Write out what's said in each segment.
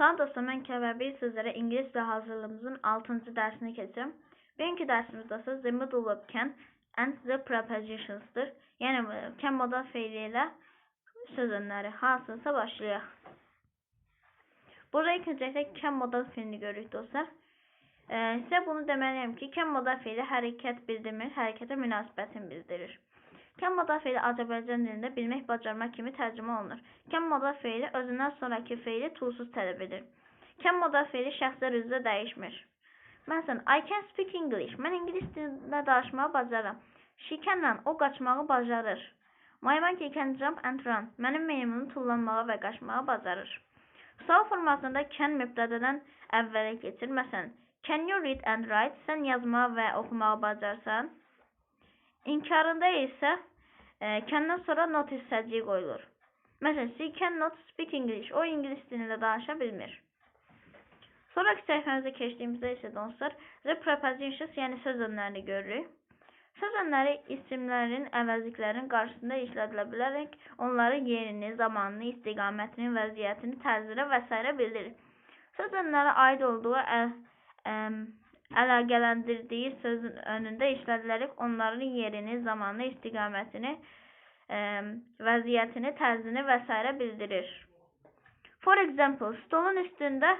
Salam dostlar, mən Kəvər bir sizlərə ingilis dili hazırlığımızın 6-cı dərsini keçirəm. Bugünkü dərsimizdə isə the middle of can and the prepositions-dır. Yəni e, can modal feili ilə hansınsa başlayaq. Burada ilk öncəliklə can modal feilini görürük dostlar. E, sizə bunu deməliyəm ki, can modal feili hərəkət bildirmir, hərəkətə münasibətini bildirir. Can modal feili Azərbaycan dilində bilmək, bacarmaq kimi tərcümə olunur. Can modal feili özündən sonraki feili tulsuz tələb edir. Can modal feili şəxslər üzrə dəyişmir. Məsələn, I can speak English. Mən ingilis dilində danışmağı bacarıram. She can o qaçmağı bacarır. My monkey can jump and run. Mənim meymunum tullanmağı və qaçmağı bacarır. Sual formasında can mübtədədən əvvələ keçir. Məsələn, can you read and write? Sən yazmağı və oxumağı bacarsan. İnkarında isə e, candan sonra not hissəciyi qoyulur. Məsələn, she cannot speak English. O ingilis dilində danışa bilmir. Sonraki səhifəmizə keçdiyimizdə isə dostlar, the prepositions, yəni söz önlərini görürük. Söz önləri isimlərin, əvəzliklərin qarşısında işlədilə bilərək onların yerini, zamanını, istiqamətini, vəziyyətini, tərzini və s. bildirir. Söz önləri aid olduğu əl, ə, əlaqələndirdiyi sözün önündə işlədilərək onların yerini, zamanını, istiqamətini, ə, vəziyyətini, tərzini və s. bildirir. For example, stolun üstündə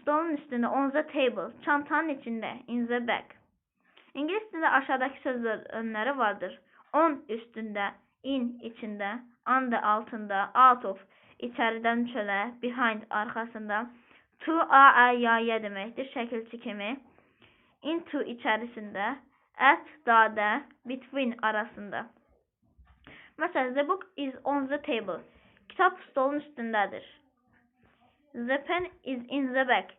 stolun üstündə on the table, çantanın içində in the bag. İngilis dilində aşağıdakı sözler önləri vardır. On üstündə, in içində, under altında, out of içəridən çölə, behind arxasında, to a a ya ya deməkdir, şəkilçi kimi. Into içərisində, at dadə, between arasında. Məsələn, the book is on the table. Kitab stolun üstündədir. The pen is in the bag.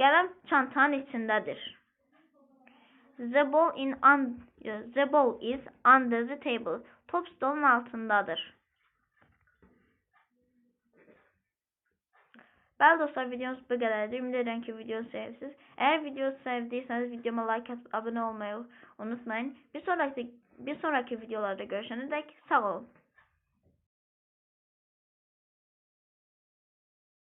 Qələm çantanın içindədir. The ball in un the ball is under the table. Top stolun altındadır. Bəli dostlar, videomuz bu qədərdir. Ümid edirəm ki, videonu sevəsiniz. Əgər videoyu sevdiyseniz videoma like atıp abone olmayı unutmayın. Bir sonraki bir sonraki videolarda görüşene dek sağ olun.